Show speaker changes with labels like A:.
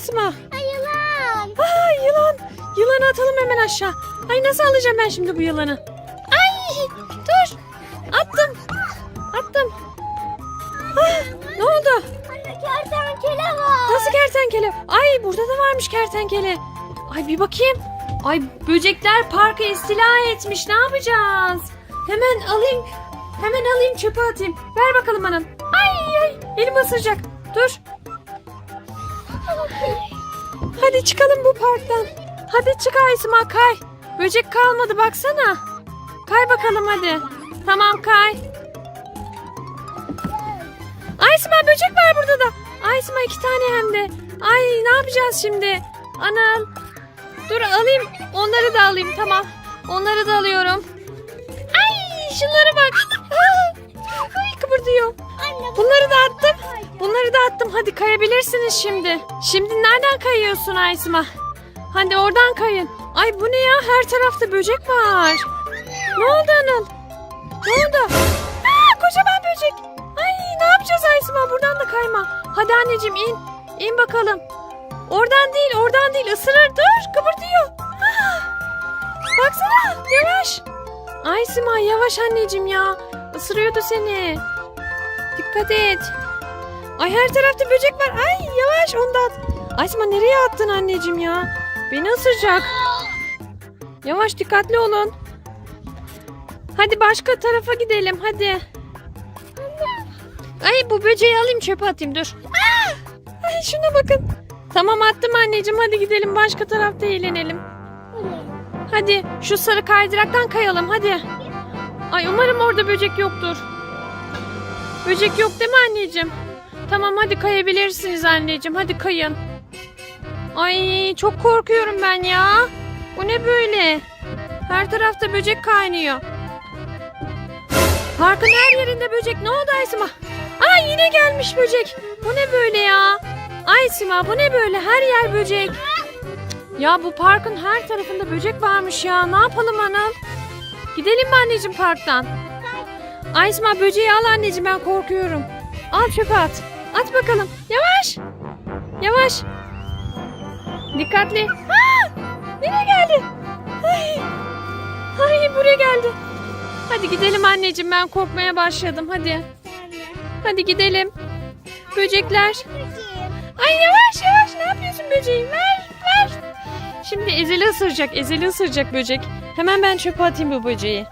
A: Aysma.
B: Ay yılan.
A: Aa yılan. Yılanı atalım hemen aşağı. Ay nasıl alacağım ben şimdi bu yılanı? Ay dur. Attım. Attım. Ah, ne oldu?
B: Anne kertenkele var.
A: Nasıl kertenkele? Ay burada da varmış kertenkele. Ay bir bakayım. Ay böcekler parkı istila etmiş. Ne yapacağız? Hemen alayım. Hemen alayım çöpe atayım. Ver bakalım bana. Ay ay elim ısıracak. Dur. Hadi çıkalım bu parktan. Hadi çık Aysima kay. Böcek kalmadı baksana. Kay bakalım hadi. Tamam kay. Aysima böcek var burada da. Aysima iki tane hem de. Ay ne yapacağız şimdi? Anam. Dur alayım. Onları da alayım tamam. Onları da alıyorum. Ay şunlara bak. Ay kıpırdıyor. Bunları da attım. Bunları da attım. Hadi kayabilirsiniz şimdi. Şimdi nereden kayıyorsun Aysima? Hadi oradan kayın. Ay bu ne ya? Her tarafta böcek var. Ne oldu Anıl? Ne oldu? Aa, kocaman böcek. Ay ne yapacağız Aysima? Buradan da kayma. Hadi anneciğim in. İn bakalım. Oradan değil, oradan değil. Isırır. Dur, kıpırdıyor. Aa, baksana, yavaş. Aysima yavaş anneciğim ya. Isırıyordu seni. Dikkat et. Ay her tarafta böcek var. Ay yavaş onu da at. Aysima nereye attın anneciğim ya? Beni ısıracak. Yavaş dikkatli olun. Hadi başka tarafa gidelim hadi. Ay bu böceği alayım çöpe atayım dur. Ay şuna bakın. Tamam attım anneciğim hadi gidelim başka tarafta eğlenelim. Hadi şu sarı kaydıraktan kayalım hadi. Ay umarım orada böcek yoktur. Böcek yok değil mi anneciğim? Tamam hadi kayabilirsiniz anneciğim hadi kayın. Ay çok korkuyorum ben ya. Bu ne böyle? Her tarafta böcek kaynıyor. Parkın her yerinde böcek. Ne oldu Aysima? Ay yine gelmiş böcek. Bu ne böyle ya? Aysima bu ne böyle? Her yer böcek. Ya bu parkın her tarafında böcek varmış ya. Ne yapalım Anıl? Gidelim mi anneciğim parktan? Aysima böceği al anneciğim ben korkuyorum. Al çöpe at. At bakalım. Yavaş. Yavaş. Dikkatli. Aa, nereye geldi? Ay. Ay buraya geldi. Hadi gidelim anneciğim ben korkmaya başladım hadi. Hadi gidelim. Böcekler. Ay yavaş yavaş ne yapıyorsun böceğim ver ver. Şimdi ezeli ısıracak ezeli ısıracak böcek. Hemen ben çöpe atayım bu böceği.